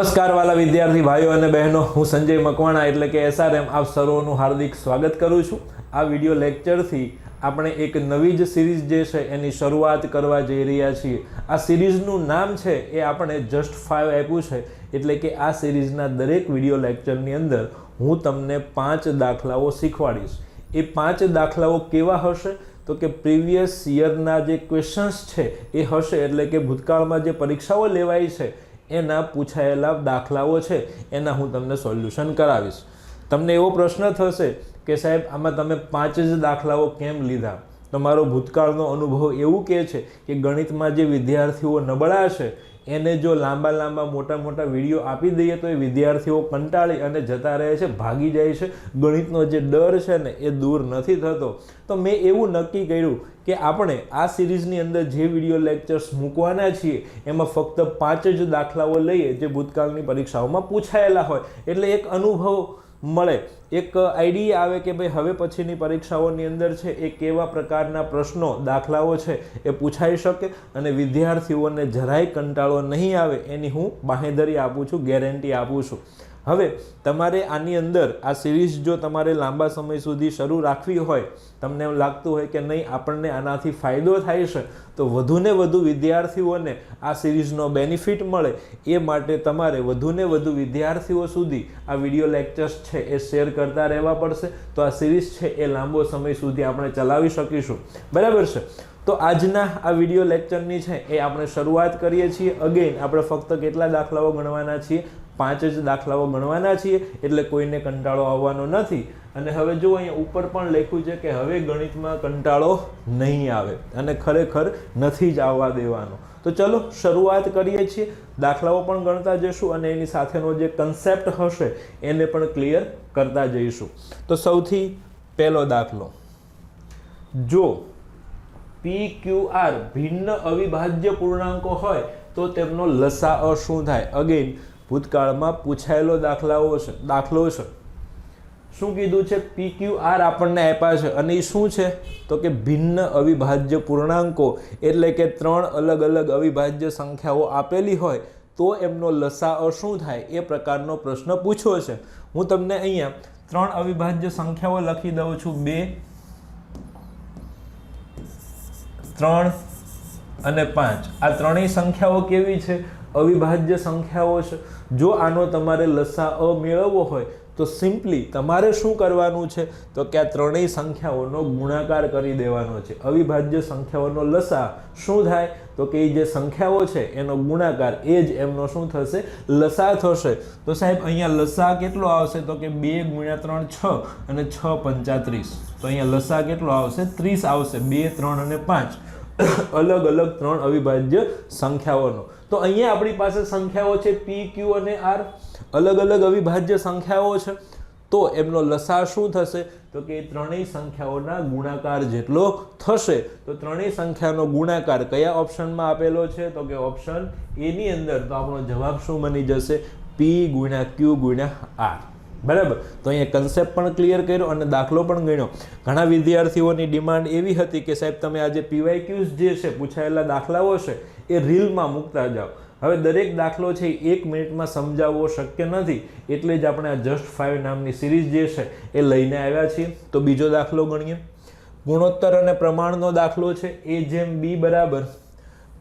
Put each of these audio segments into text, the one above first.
નમસ્કાર વાલા વિદ્યાર્થી ભાઈઓ અને બહેનો, હું સંજય મકવાણા એટલે કે એસઆરએમ આપ સર્વોનું હાર્દિક સ્વાગત કરું છું. આ વિડિયો લેક્ચરથી આપણે એક નવી જ સિરીઝ જે છે એની શરૂઆત કરવા જઈ રહ્યા છીએ. આ સિરીઝનું નામ છે એ આપણે જસ્ટ ફાઇવ આપ્યું છે, એટલે કે આ સિરીઝના દરેક વિડિયો લેક્ચરની અંદર હું તમને પાંચ દાખલાઓ શીખવાડીશ. એ પાંચ દાખલાઓ કેવા હશે? તો કે પ્રીવિયસ યરના જે ક્વેશ્ચન્સ છે એ હશે, એટલે કે ભૂતકાળમાં જે પરીક્ષાઓ લેવાઈ છે એના પૂછાયેલા દાખલાઓ છે, એના હું તમને સોલ્યુશન કરાવીશ. તમને એવો પ્રશ્ન થશે કે સાહેબ, આમાં તમે પાંચ જ દાખલાઓ કેમ લીધા? તમારો ભૂતકાળનો અનુભવ એવું કહે છે કે ગણિતમાં જે વિદ્યાર્થીઓ નબળા છે એને જો લાંબા લાંબા મોટા મોટા વીડિયો આપી દઈએ તો એ વિદ્યાર્થીઓ કંટાળી અને જતા રહે છે, ભાગી જાય છે. ગણિતનો જે ડર છે ને એ દૂર નથી થતો. તો મેં એવું નક્કી કર્યું કે આપણે આ સિરીઝની અંદર જે વીડિયો લેક્ચર્સ મૂકવાના છીએ, એમાં ફક્ત પાંચ જ દાખલાઓ લઈએ જે ભૂતકાળની પરીક્ષાઓમાં પૂછાયેલા હોય. એટલે એક અનુભવ મળે. એક આઈડિયા આવે કે ભાઈ હવે પછીની પરીક્ષાઓની અંદર છે, એ કેવા પ્રકારના પ્રશ્નો દાખલાઓ છે, એ પૂછાઈ શકે અને વિદ્યાર્થીઓને જરાય કંટાળો નહીં આવે એની હું બાહેધરી આપું છું, ગેરંટી આપું છું. હવે તમારે આની અંદર આ સિરીઝ જો તમારે લાંબા સમય સુધી શરૂ રાખવી હોય, તમને એમ લાગતું હોય કે નહીં, આપણને આનાથી ફાયદો થાય છે, તો વધુને વધુ વિદ્યાર્થીઓને આ સિરીઝનો બેનિફિટ મળે. એ માટે તમારે વધુને વધુ વિદ્યાર્થીઓ સુધી આ વીડિયો લેક્ચર્સ છે એ શેર કરતા રહેવા પડશે. તો આ સિરીઝ છે એ લાંબો સમય સુધી આપણે ચલાવી શકીશું. બરાબર છે? તો આજના આ વીડિયો લેક્ચરની છે એ આપણે શરૂઆત કરીએ છીએ. અગેન આપણે ફક્ત કેટલા દાખલાઓ ગણવાના છીએ? પાંચ જ દાખલાઓ ગણવાના છીએ, એટલે કોઈને કંટાળો આવવાનો નથી. અને હવે જો અહીંયા ઉપર પણ લખ્યું છે કે હવે ગણિતમાં કંટાળો નહીં આવે અને ખરેખર નથી જ આવવા દેવાનો. તો ચલો શરૂઆત કરીએ છીએ. દાખલાઓ પણ ગણતા જઈશું અને એની સાથેનો જે કન્સેપ્ટ હશે એને પણ ક્લિયર કરતા જઈશું. તો સૌથી પહેલો દાખલો. જો પી ક્યુ આર ભિન્ન અવિભાજ્ય પૂર્ણાંકો હોય તો તેમનો લસાઅ શું થાય? અગેન ભૂતકાળમાં પૂછાયેલો દાખલાઓ છે, દાખલો છે. શું કીધું છે? પી ક્યુ આર આપણને આપ્યા છે. અને એ શું છે? તો કે ભિન્ન અવિભાજ્ય પૂર્ણાંકો, એટલે કે ત્રણ અલગ અલગ અવિભાજ્ય સંખ્યાઓ આપેલી હોય, તો એમનો લસાઅ શું થાય? એ પ્રકારનો પ્રશ્ન પૂછ્યો છે. હું તમને અહીંયા ત્રણ અવિભાજ્ય સંખ્યાઓ લખી દઉં છું. બે, ત્રણ અને પાંચ. આ ત્રણેય સંખ્યાઓ કેવી છે? અવિભાજ્ય સંખ્યાઓ છે. જો આનો તમારે લસા અ મેળવવો હોય, તો સિમ્પલી તમારે શું કરવાનું છે? તો કે આ ત્રણેય સંખ્યાઓનો ગુણાકાર કરી દેવાનો છે. અવિભાજ્ય સંખ્યાઓનો લસા શું થાય? તો કે એ જે સંખ્યાઓ છે, એનો ગુણાકાર એ જ એમનો શું થશે? લસા થશે. તો સાહેબ, અહીંયા લસા કેટલો આવશે? તો કે બે ગુણ્યા ત્રણ છ અને છ પંચાત્રીસ તો અહીંયા લસા કેટલો આવશે? ત્રીસ આવશે. બે, ત્રણ અને પાંચ. અલગ અલગ ત્રણ અવિભાજ્ય સંખ્યાઓનો. તો અહીંયા આપણી પાસે સંખ્યાઓ છે પી ક્યુ અને આર અલગ અલગ અવિભાજ્ય સંખ્યાઓ છે. તો એમનો લસા શું થશે? તો કે ત્રણેય સંખ્યાઓના ગુણાકાર જેટલો થશે, તો ત્રણેય સંખ્યાનો ગુણાકાર કયા ઓપ્શનમાં આપેલો છે? તો કે ઓપ્શન એની અંદર. તો આપણો જવાબ શું બની જશે? પી ગુણ્યા ક્યુ ગુણ્યા આર બરાબર? તો અહીંયા કન્સેપ્ટ પણ ક્લિયર કર્યો અને દાખલો પણ ગણ્યો. ઘણા વિદ્યાર્થીઓની ડિમાન્ડ એવી હતી કે સાહેબ, તમે આજે પીવાય ક્યુઝ જે છે, પૂછાયેલા દાખલાઓ છે, એ રીલમાં મૂકતા જાઓ. હવે દરેક દાખલો છે એક મિનિટમાં સમજાવવો શક્ય નથી. એટલે જ આપણે આ જસ્ટ ફાઇવ નામની સિરીઝ જે છે, એ લઈને આવ્યા છીએ. તો બીજો દાખલો ગણીએ. ગુણોત્તર અને પ્રમાણનો દાખલો છે એ જેમ બી બરાબર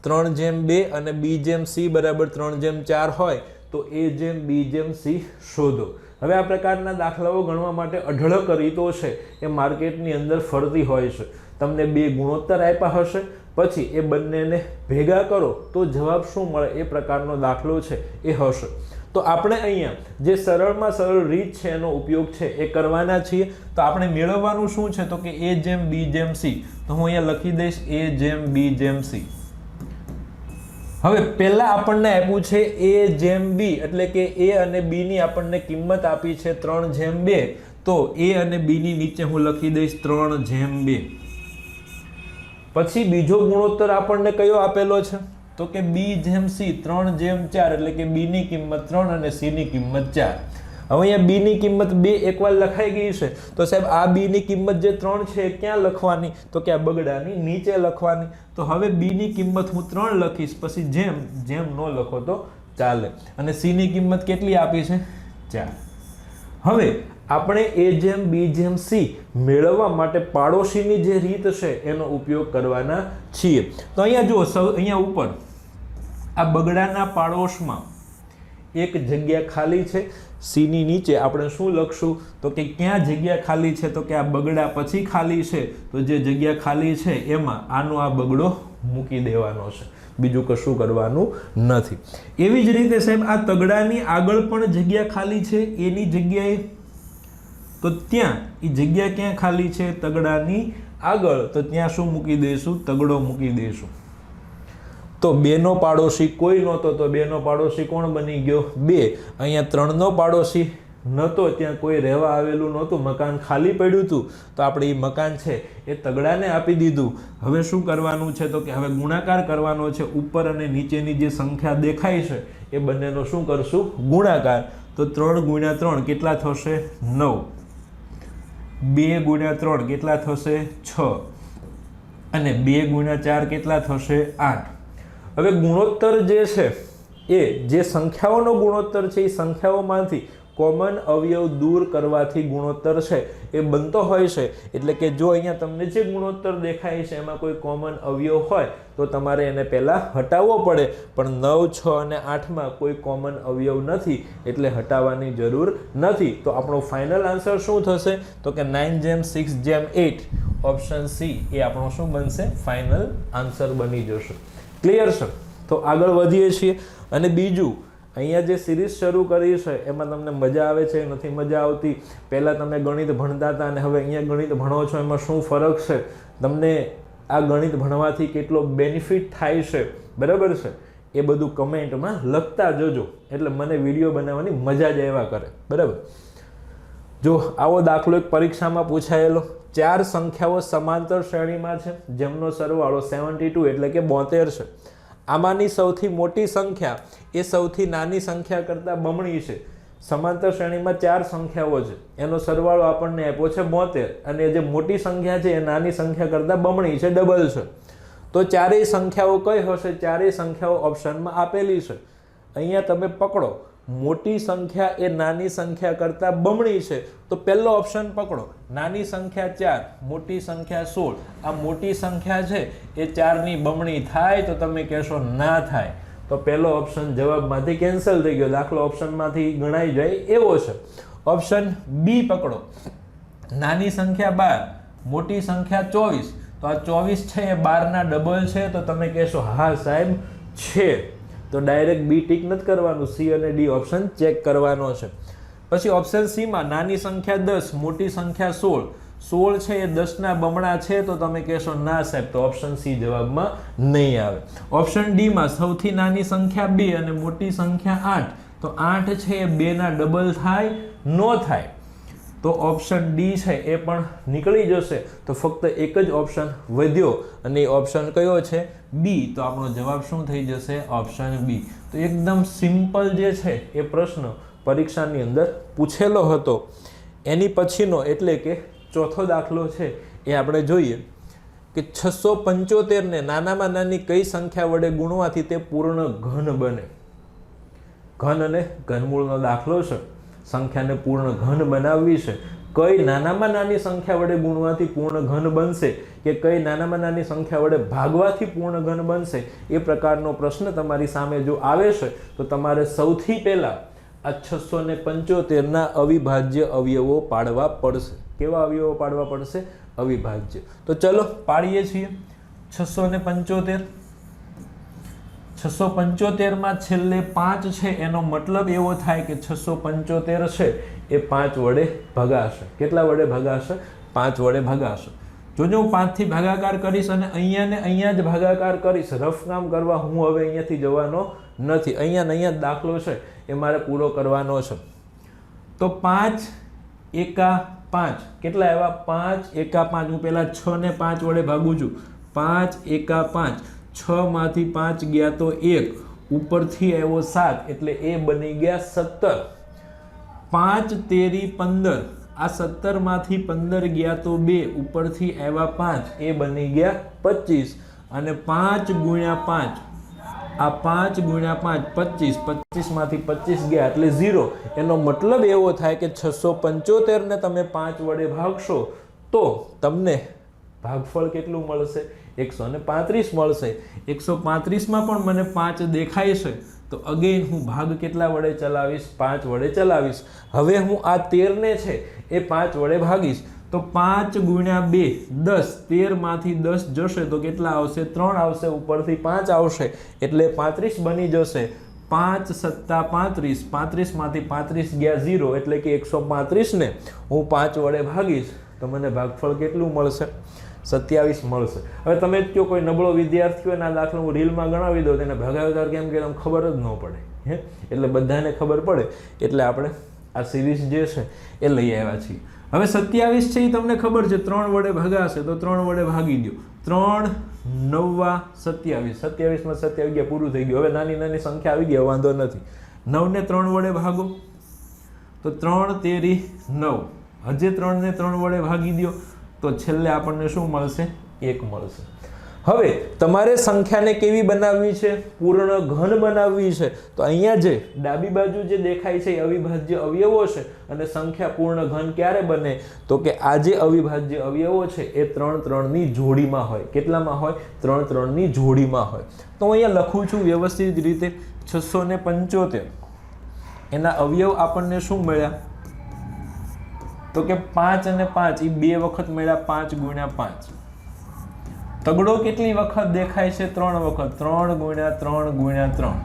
ત્રણ જેમ બે અને બી જેમ સી બરાબર ત્રણ જેમ ચાર હોય, તો એ જેમ બી જેમ સી શોધો. હવે આ પ્રકારના દાખલાઓ ગણવા માટે અઢળક રીતો છે. એ માર્કેટની અંદર ફરતી હોય છે. તમને બે ગુણોત્તર આપ્યા હશે, પછી એ બંનેને ભેગા કરો, તો જવાબ શું મળે? એ પ્રકારનો દાખલો છે. એ હશે. તો આપણે અહીંયા જે સરળમાં સરળ રીત છે એનો ઉપયોગ છે એ કરવાના છીએ. તો આપણે મેળવવાનું શું છે? તો કે એ જેમ બી જેમ સી તો હું અહીંયા લખી દઈશ એ જેમ બી જેમ સી હવે પહેલા આપણને આપ્યું છે એ જેમ બી એટલે કે એ અને બી ની આપણને કિંમત આપી છે ત્રણ જેમ બે. તો એ અને બી ની નીચે હું લખી દઈશ ત્રણ જેમ બે. પછી બીજો ગુણોત્તર આપણને કયો આપેલો છે? તો કે બી જેમ સી ત્રણ જેમ ચાર, એટલે કે બી ની કિંમત ત્રણ અને સી ની કિંમત ચાર. હવે અહીંયા બીની કિંમત બે એકવાર લખાઈ ગઈ છે. તો સાહેબ, આ બીની કિંમત જે ત્રણ છે ક્યાં લખવાની? તો કે આ બગડાની નીચે લખવાની. તો હવે બીની કિંમત હું ત્રણ લખીશ, પછી જેમ જેમ ન લખો તો ચાલે. અને સીની કિંમત કેટલી આપી છે? ચાર. હવે આપણે એ જેમ બી જેમ સી મેળવવા માટે પાડોશીની જે રીત છે, એનો ઉપયોગ કરવાના છીએ. તો અહીંયા જુઓ, સૌ, અહીંયા ઉપર. આ બગડાના પાડોશમાં એક જગ્યા ખાલી છે, સીની નીચે આપણે શું લખશું? તો કે ક્યાં જગ્યા ખાલી છે? તો કે આ બગડા પછી ખાલી છે. તો જે જગ્યા ખાલી છે એમાં આનો આ બગડો મૂકી દેવાનો છે. બીજું કશું કરવાનું નથી. એવી જ રીતે સાહેબ, આ તગડાની આગળ પણ જગ્યા ખાલી છે, એની જગ્યાએ? તો ત્યાં, એ જગ્યા ક્યાં ખાલી છે? તગડાની આગળ. તો ત્યાં શું મૂકી દઈશું? તગડો મૂકી દઈશું. તો બેનો પાડોશી કોઈ નહોતો, તો બેનો પાડોશી કોણ બની ગયો? બે. અહીંયા ત્રણનો પાડોશી નહોતો, ત્યાં કોઈ રહેવા આવેલું નહોતું, મકાન ખાલી પડ્યું હતું. તો આપણે એ મકાન છે, એ તગડાને આપી દીધું. હવે શું કરવાનું છે? તો કે હવે ગુણાકાર કરવાનો છે, ઉપર અને નીચેની જે સંખ્યા દેખાય છે, એ બંનેનો શું કરશું? ગુણાકાર. તો ત્રણ ગુણ્યા ત્રણ કેટલા થશે? નવ. બે ગુણ્યા ત્રણ કેટલા થશે? છ. અને બે ગુણ્યા ચાર કેટલા થશે? આઠ. હવે ગુણોત્તર જે છે, એ જે સંખ્યાઓનો ગુણોત્તર છે, એ સંખ્યાઓમાંથી કોમન અવયવ દૂર કરવાથી ગુણોત્તર છે, એ બનતો હોય છે. એટલે કે જો અહીંયા તમને જે ગુણોત્તર દેખાય છે, એમાં કોઈ કોમન અવયવ હોય, તો તમારે એને પહેલાં હટાવવો પડે. પણ નવ, છ અને આઠમાં કોઈ કોમન અવયવ નથી, એટલે હટાવવાની જરૂર નથી. તો આપણો ફાઇનલ આન્સર શું થશે? તો કે નાઇન જેમ સિક્સ જેમ એટ ઓપ્શન સી એ આપણો શું બનશે? ફાઇનલ આન્સર બની જશે. ક્લિયર છે? તો આગળ વધીએ છીએ. અને બીજું, અહીંયા જે સિરીઝ શરૂ કરી છે, એમાં તમને મજા આવે છે, નથી મજા આવતી? પહેલાં તમે ગણિત ભણતા હતા અને હવે અહીંયા ગણિત ભણો છો, એમાં શું ફરક છે? તમને આ ગણિત ભણવાથી કેટલો બેનિફિટ થાય છે? બરાબર છે? એ બધું કમેન્ટમાં લખતા જજો. એટલે મને વીડિયો બનાવવાની મજા જ એવા કરે. બરાબર? જો, આવો દાખલો એક પરીક્ષામાં પૂછાયેલો. ચાર સંખ્યાઓ સમાંતર શ્રેણીમાં છે. જેમનો સરવાળો સેવન્ટી ટુ એટલે કે બોતેર છે. આમાંની સૌથી મોટી સંખ્યા એ સૌથી નાની સંખ્યા કરતાં બમણી છે. સમાંતર શ્રેણીમાં ચાર સંખ્યાઓ છે. એનો સરવાળો આપણને આપ્યો છે બોતેર. અને જે મોટી સંખ્યા છે, એ નાની સંખ્યા કરતાં બમણી છે, ડબલ છે. તો ચારેય સંખ્યાઓ કઈ હશે? ચારેય સંખ્યાઓ ઓપ્શનમાં આપેલી છે. અહીંયા તમે પકડો. મોટી સંખ્યા એ નાની સંખ્યા કરતાં બમણી છે. તો પહેલો ઓપ્શન પકડો. નાની સંખ્યા ચાર, મોટી સંખ્યા સોળ. આ મોટી સંખ્યા છે એ ચારની બમણી થાય તો તમે કહેશો ના થાય. તો પહેલો ઓપ્શન જવાબમાંથી કેન્સલ થઈ ગયો. દાખલો ઓપ્શનમાંથી ગણાઈ જાય એવો છે. ઓપ્શન બી પકડો. નાની સંખ્યા બાર, મોટી સંખ્યા ચોવીસ. તો આ ચોવીસ છે એ બારના ડબલ છે તો તમે કહેશો, હા સાહેબ, છે. તો ડાયરેક્ટ બી ટીક નથી કરવાનું, સી અને ડી ઓપ્શન ચેક કરવાનો છે. પછી ઓપ્શન સીમાં નાની સંખ્યા દસ, મોટી સંખ્યા સોળ. સોળ છે એ દસના બમણા છે તો તમે કહેશો ના સાહેબ, તો ઓપ્શન સી જવાબમાં નહીં આવે. ઓપ્શન ડીમાં સૌથી નાની સંખ્યા બે અને મોટી સંખ્યા આઠ. તો આઠ છે એ બેના ડબલ થાય, નો થાય. તો ઓપ્શન ડી છે એ પણ નીકળી જશે. તો ફક્ત એક જ ઓપ્શન વધ્યો અને એ ઓપ્શન કયો છે? બી તો આપણો જવાબ શું થઈ જશે? ઓપ્શન બી તો એકદમ સિમ્પલ જે છે એ પ્રશ્ન પરીક્ષાની અંદર પૂછેલો હતો. એની પછીનો એટલે કે ચોથો દાખલો છે એ આપણે જોઈએ કે છસો પંચોતેરને નાનામાં નાની કઈ સંખ્યા વડે ગુણવાથી તે પૂર્ણ ઘન બને? ઘન અને ઘનમૂળનો દાખલો છે. સંખ્યાને પૂર્ણ ઘન બનાવવી છે. કઈ નાનામાં નાની સંખ્યા વડે ગુણવાથી પૂર્ણ ઘન બનશે કે કઈ નાનામાં નાની સંખ્યા વડે ભાગવાથી પૂર્ણ ઘન બનશે, એ પ્રકારનો પ્રશ્ન તમારી સામે જો આવે છે, તો તમારે સૌથી પહેલાં આ છસો ને પંચોતેરના અવિભાજ્ય અવયવો પાડવા પડશે. કેવા અવયવો પાડવા પડશે? અવિભાજ્ય. તો ચલો પાડીએ છીએ. છસો ને પંચોતેર. છસો પંચોતેરમાં છેલ્લે પાંચ છે, એનો મતલબ એવો થાય કે છસો પંચોતેર છે, એ પાંચ વડે ભગાશે. કેટલા વડે ભગાશે? પાંચ વડે ભગાશે. જોજો હું પાંચથી ભાગાકાર કરીશ અને અહીંયા ને અહીંયા જ ભાગાકાર કરીશ રફ કામ કરવા હું હવે અહીંયાથી જવાનો નથી. અહીંયા ને અહીંયા જ દાખલો છે, એ મારે પૂરો કરવાનો છે. તો પાંચ એકા પાંચ, કેટલા એવા પાંચ એકા પાંચ. હું પહેલાં છ ને પાંચ વડે ભાગું છું. પાંચ એકા પાંચ. છ માંથી પાંચ ગયા તો એક. ઉપરથી આવ્યો સાત, એટલે એ બની ગયા સત્તર. પાંચ તેરી પંદર. આ સત્તરમાંથી પંદર ગયા તો બે, ઉપરથી આવ્યા પાંચ, એ બની ગયા પચીસ. અને પાંચ ગુણ્યા પાંચ. આ પાંચ ગુણ્યા પાંચ, પચીસ. પચીસમાંથી પચીસ ગયા, એટલે ઝીરો. એનો મતલબ એવો થાય કે છસો પંચોતેરને તમે પાંચ વડે ભાગશો, તો તમને ભાગફળ કેટલું મળશે? એકસો ને પાંત્રીસ મળશે. એકસો પાંત્રીસમાં પણ મને પાંચ દેખાય છે. તો અગેન હું ભાગ કેટલા વડે ચલાવીશ? પાંચ વડે ચલાવીશ. હવે હું આ તેરને છે, એ પાંચ વડે ભાગીશ. તો પાંચ ગુણ્યા બે, દસ. તેરમાંથી દસ જશે તો કેટલા આવશે? ત્રણ આવશે, ઉપરથી પાંચ આવશે. એટલે પાંત્રીસ બની જશે. પાંચ સત્તા પાંત્રીસ. પાંત્રીસમાંથી પાંત્રીસ ગયા ઝીરો, એટલે કે એકસો પાંત્રીસને હું પાંચ વડે ભાગીશ. તો મને ભાગફળ કેટલું મળશે? સત્યાવીસ મળશે. હવે તમે જ કોઈ નબળો વિદ્યાર્થી હોય આ દાખલો હું રીલમાં ગણાવી દઉં તેને ભગાવ્યો તાર કેમ કે તમને ખબર જ ન પડે. હે? એટલે બધાને ખબર પડે. એટલે આપણે આ સિરીઝ જે છે એ લઈ આવ્યા છીએ. હવે સત્યાવીસ છે એ તમને ખબર છે, ત્રણ વડે ભગાશે તો ત્રણ વડે ભાગી દો ત્રણ નવવા સત્યાવીસ. સત્યાવીસમાં સત્યાવીસ ગયા પૂરું થઈ ગયું. હવે નાની નાની સંખ્યા આવી ગઈ વાંધો નથી. નવને ત્રણ વડે ભાગો. તો ત્રણ તેરી નવ. હજે ત્રણને ત્રણ વડે ભાગી દો તો છેલ્લે આપણને શું મળશે? એક મળશે. હવે, તમારે સંખ્યાને કેવી બનાવવી છે? પૂર્ણ ઘન બનાવવી છે. તો અહીંયા જે ડાબી બાજુ જે દેખાય છે એ અવિભાજ્ય અવયવો છે અને સંખ્યા પૂર્ણ ઘન ક્યારે બને? તો કે આ જે અવિભાજ્ય અવયવો છે એ ત્રણ ત્રણની જોડીમાં હોય. કેટલામાં હોય? ત્રણ ત્રણની જોડીમાં હોય. તો હું અહીંયા લખું છું વ્યવસ્થિત રીતે છસો પંચોતેર. એના અવયવ આપણને શું મળ્યા? તો કે પાંચ અને પાંચ એ બે વખત મળ્યા પાંચ ગુણ્યા પાંચ. તગડો કેટલી વખત દેખાય છે? ત્રણ વખત. ત્રણ ગુણ્યા ત્રણ ગુણ્યા ત્રણ.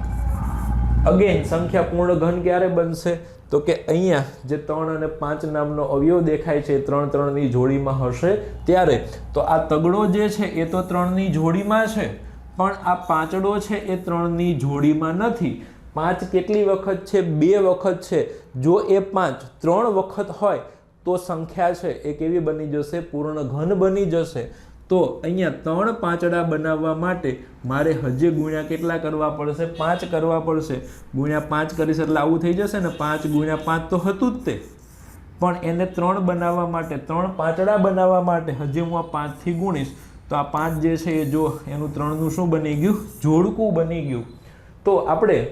અગેન સંખ્યા પૂર્ણ ઘન ક્યારે બનશે? તો કે અહીંયા જે ત્રણ અને પાંચ નામનો અવયવ દેખાય છે ત્રણ ત્રણની જોડીમાં હશે ત્યારે. તો આ તગડો જે છે, એ તો ત્રણની જોડીમાં છે, પણ આ પાંચડો છે, એ ત્રણની જોડીમાં નથી. પાંચ કેટલી વખત છે? બે વખત છે. જો એ પાંચ ત્રણ વખત હોય તો સંખ્યા છે એ કેવી બની જશે? પૂર્ણ ઘન બની જશે. તો અહીંયા ત્રણ પાંચડા બનાવવા માટે મારે હજે ગુણ્યા કેટલા કરવા પડશે? પાંચ કરવા પડશે. ગુણ્યા પાંચ કરીશ એટલે આવું થઈ જશે ને પાંચ ગુણ્યા પાંચ તો હતું જ તે. પણ એને ત્રણ બનાવવા માટે, ત્રણ પાંચડા બનાવવા માટે હજી હું આ પાંચથી ગુણીશ. તો આ પાંચ જે છે એ જો એનું ત્રણનું શું બની ગયું? જોડકું બની ગયું. તો આપણે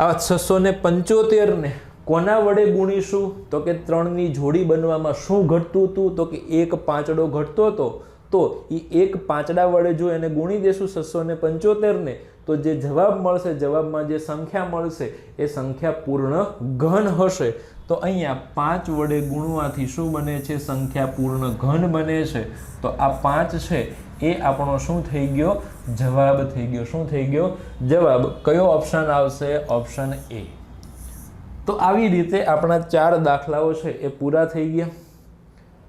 આ છસો ને પંચોતેરને કોના વડે ગુણીશું તો કે ત્રણની જોડી બનવામાં શું ઘટતું હતું? તો કે એક પાંચડો ઘટતો હતો. તો એ એક પાંચડા વડે જો એને ગુણી દેશું છસો ને પંચોતેરને, તો જે જવાબ મળશે, જવાબમાં જે સંખ્યા મળશે, એ સંખ્યા પૂર્ણ ઘન હશે. તો અહીંયા પાંચ વડે ગુણવાથી શું બને છે? સંખ્યા પૂર્ણ ઘન બને છે. તો આ પાંચ છે, એ આપણો શું થઈ ગયો? જવાબ થઈ ગયો. શું થઈ ગયો? જવાબ કયો ઓપ્શન આવશે? Option A. તો આવી રીતે આપણા ચાર દાખલાઓ છે એ પૂરા થઈ ગયા.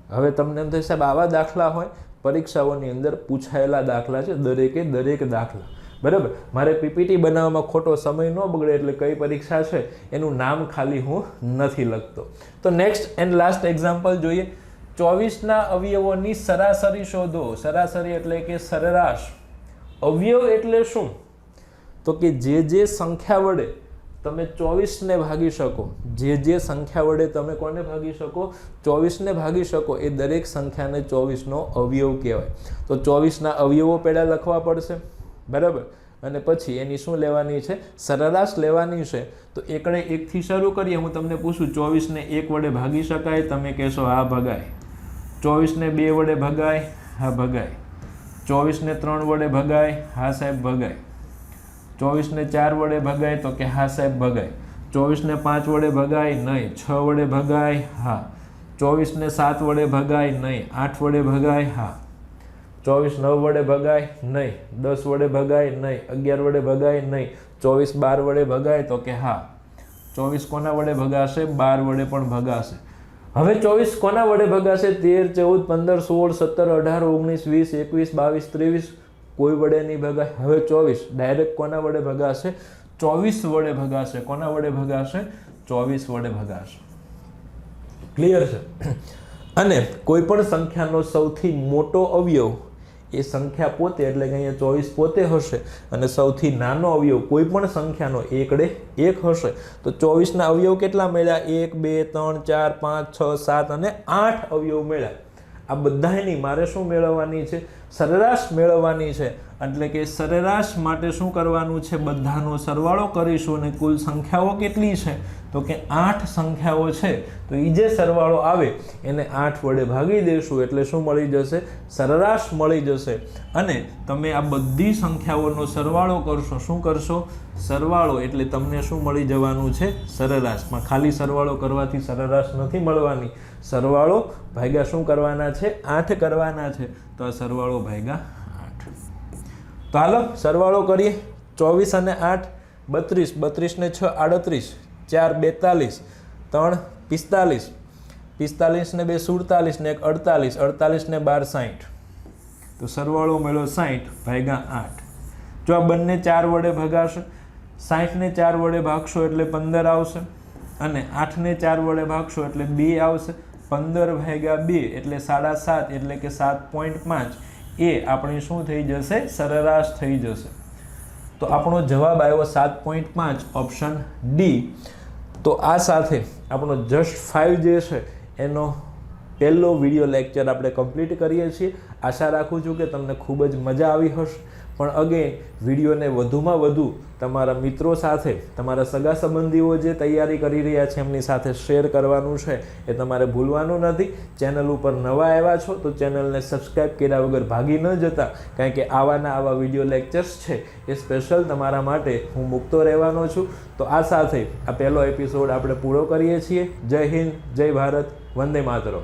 હવે તમને એમ થાય, સાહેબ, આવા દાખલા હોય, પરીક્ષાઓની અંદર પૂછાયેલા દાખલા છે, દરેકે દરેક દાખલા. બરાબર? મારે પીપીટી બનાવવામાં ખોટો સમય ન બગડે એટલે કઈ પરીક્ષા છે, એનું નામ ખાલી હું નથી લખતો. તો નેક્સ્ટ એન્ડ લાસ્ટ એક્ઝામ્પલ જોઈએ. ચોવીસના અવયવોની સરાસરી શોધો. સરાસરી એટલે કે સરેરાશ. અવયવ એટલે શું? તો કે જે જે સંખ્યા વડે તમે ચોવીસને ભાગી શકો. જે જે સંખ્યા વડે તમે કોને ભાગી શકો? ચોવીસને ભાગી શકો એ દરેક સંખ્યાને ચોવીસનો અવયવ કહેવાય. તો ચોવીસના અવયવો પહેલાં લખવા પડશે. બરાબર? અને પછી એની શું લેવાની છે? સરેરાશ લેવાની છે. તો એકડે એકથી શરૂ કરીએ. હું તમને પૂછું, ચોવીસને એક વડે ભાગી શકાય? તમે કહેશો, હા, ભગાય. ચોવીસને બે વડે ભગાય? હા, ભગાય. ચોવીસને ત્રણ વડે ભગાય? હા, સાહેબ, ભગાય. ચોવીસને ચાર વડે ભગાય તો કે હા સાહેબ ભગાય. ચોવીસને પાંચ વડે ભગાય નહીં, છ વડે ભગાય, હા. ચોવીસને સાત વડે ભગાય નહીં, આઠ વડે ભગાય, હા. ચોવીસ નવ વડે ભગાય નહીં, દસ વડે ભગાય નહીં, અગિયાર વડે ભગાય નહીં, ચોવીસ બાર વડે ભગાય તો કે હા. ચોવીસ કોના વડે ભગાશે? બાર વડે પણ ભગાશે. હવે ચોવીસ કોના વડે ભગાશે? તેર, ચૌદ, પંદર, સોળ, સત્તર, અઢાર, ઓગણીસ, વીસ, એકવીસ, બાવીસ, ત્રેવીસ કોઈ વડે નહીં ભગાય હવે ચોવીસ. ડાયરેક્ટ કોના વડે ભગાશે? ચોવીસ વડે ભગાશે. કોના વડે ભગાશે? ચોવીસ વડે ભગાશે. ક્લિયર છે? અને કોઈ પણ સંખ્યાનો સૌથી મોટો અવયવ, એ સંખ્યા પોતે, એટલે કે અહીંયા ચોવીસ પોતે હશે. અને સૌથી નાનો અવયવ, કોઈ પણ સંખ્યાનો, એકડે એક હશે. તો ચોવીસના અવયવ કેટલા મળ્યા? એક, બે, ત્રણ, ચાર, પાંચ, છ, સાત અને આઠ અવયવ મળ્યા. આ બધાની મારે શું મેળવવાની છે? સરેરાશ મેળવવાની છે. એટલે કે સરેરાશ માટે શું કરવાનું છે? બધાનો સરવાળો કરીશું અને કુલ સંખ્યાઓ કેટલી છે? તો કે આઠ સંખ્યાઓ છે. તો એ જે સરવાળો આવે, એને આઠ વડે ભાગી દેશું એટલે શું મળી જશે? સરેરાશ મળી જશે. અને તમે આ બધી સંખ્યાઓનો સરવાળો કરશો. શું કરશો? સરવાળો એટલે તમને શું મળી જવાનું છે? સરેરાશમાં. ખાલી સરવાળો કરવાથી સરેરાશ નથી મળવાની. સરવાળો ભાગ્યા શું કરવાના છે? આઠ કરવાના છે. તો આ સરવાળો ભાગ્યા આઠ. તો હાલો, સરવાળો કરીએ. ચોવીસ અને આઠ, બત્રીસ. બત્રીસને છ, આડત્રીસ. ચાર, બેતાલીસ. ત્રણ, પિસ્તાલીસ. પિસ્તાલીસને બે, સુડતાલીસ ને એક, અડતાલીસ. અડતાલીસને બાર સાઠ તો સરવાળો મળ્યો સાઠ ભાગ્યા આઠ. જો આ બંને ચાર વડે ભગાશે સાઠને ચાર વડે ભાગશો એટલે પંદર આવશે અને આઠને ચાર વડે ભાગશો એટલે બે આવશે. પંદર ભાગ્યા બે એટલે સાડા સાત એટલે કે સાત પોઈન્ટ પાંચ, એ આપણી શું થઈ જશે? સરેરાશ થઈ જશે. તો આપણો જવાબ આવ્યો સાત પોઈન્ટ પાંચ ઓપ્શન ડી તો આ સાથે આપણો જસ્ટ ફાઇવ જે છે, એનો પહેલો વીડિયો લેક્ચર આપણે કમ્પ્લીટ કરીએ છીએ. આશા રાખું છું કે તમને ખૂબ જ મજા આવી હશે. પણ અગેન વિડીયોને વધુમાં વધુ તમારા મિત્રો સાથે, તમારા સગા સંબંધીઓ જે તૈયારી કરી રહ્યા છે એમની સાથે શેર કરવાનું છે એ તમારે ભૂલવાનું નથી. ચેનલ ઉપર નવા આવ્યા છો તો ચેનલને સબસ્ક્રાઈબ કર્યા વગર ભાગી ન જતા, કારણ કે આવાના આવા વીડિયો લેક્ચર્સ છે એ સ્પેશિયલ તમારા માટે હું મૂકતો રહેવાનો છું. તો આ સાથે આ પહેલો એપિસોડ આપણે પૂરો કરીએ છીએ. જય હિન્દ, જય ભારત, વંદે માતરમ.